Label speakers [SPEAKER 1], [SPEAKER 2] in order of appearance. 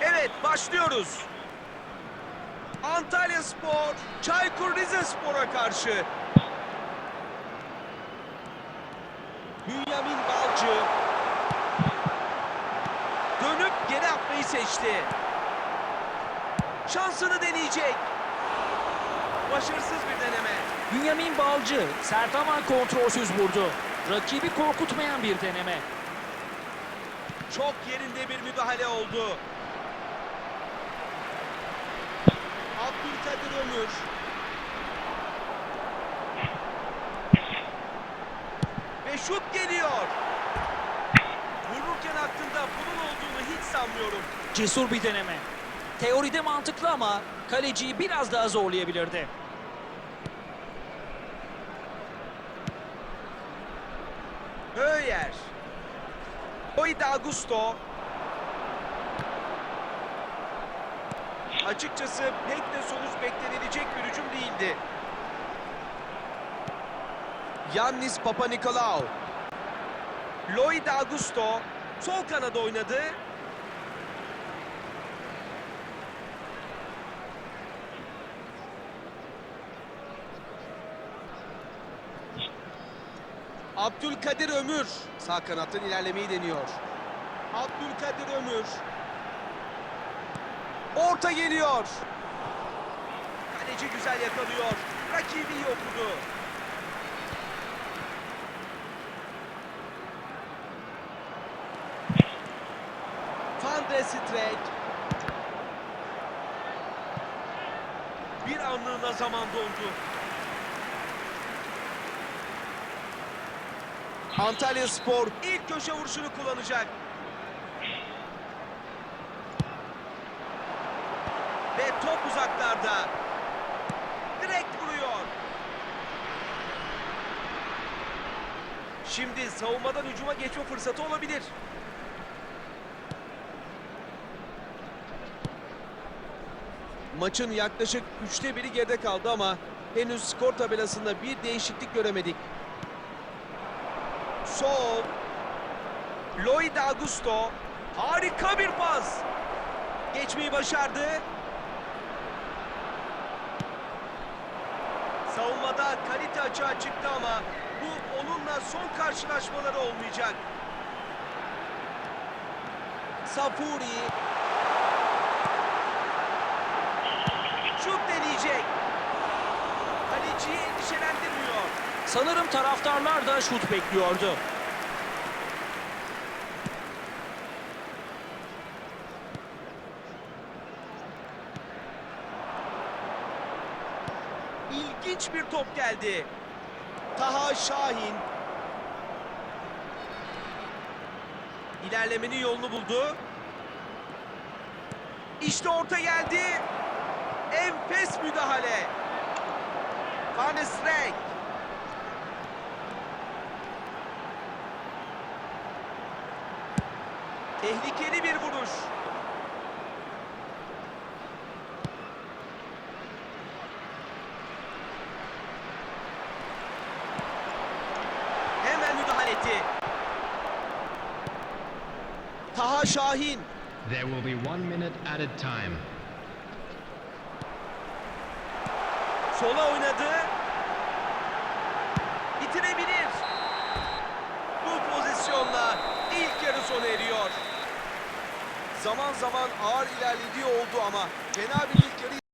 [SPEAKER 1] Evet başlıyoruz. Antalya Spor, Çaykur Rizespor'a karşı. Bünyamin Balcı. Dönüp geri atmayı seçti. Şansını deneyecek. Başarısız bir deneme.
[SPEAKER 2] Bünyamin Balcı sert ama kontrolsüz vurdu. Rakibi korkutmayan bir deneme.
[SPEAKER 1] Çok yerinde bir müdahale oldu. Abdülkadir Ömür. Ve şut geliyor. Vururken aklında bunun olduğunu hiç sanmıyorum.
[SPEAKER 2] Cesur bir deneme. Teoride mantıklı ama kaleciyi biraz daha zorlayabilirdi.
[SPEAKER 1] Höyer. Oida Augusto. Açıkçası pek de sonuç beklenilecek bir hücum değildi. Yannis Papanikolaou. Lloyd Augusto sol kanada oynadı. Abdülkadir Ömür sağ kanattan ilerlemeyi deniyor. Abdülkadir Ömür. Orta geliyor. Kaleci güzel yakalıyor. Rakibi iyi okudu. Van. Bir anlığına zaman dondu. Antalya Spor ilk köşe vuruşunu kullanacak. Ve top uzaklarda. Direkt vuruyor. Şimdi savunmadan hücuma geçme fırsatı olabilir. Maçın yaklaşık üçte biri geride kaldı ama henüz skor tabelasında bir değişiklik göremedik. Sol. Lloyd Augusto. Harika bir pas. Geçmeyi başardı. Savunmada kalite açığa çıktı ama bu onunla son karşılaşmaları olmayacak. Safuri. Şut deneyecek. Kaleciyi endişelendirmiyor.
[SPEAKER 2] Sanırım taraftarlar da şut bekliyordu.
[SPEAKER 1] İlginç bir top geldi. Taha Şahin. İlerlemenin yolunu buldu. İşte orta geldi. Enfes müdahale. Van de Tehlikeli bir vuruş. Hemen müdahale etti. Taha Şahin.
[SPEAKER 3] There will be one minute added time.
[SPEAKER 1] Sola oynadı. Bitirebilir. Bu pozisyonla sona eriyor. Zaman zaman ağır ilerlediği oldu ama fena bir ilk yarı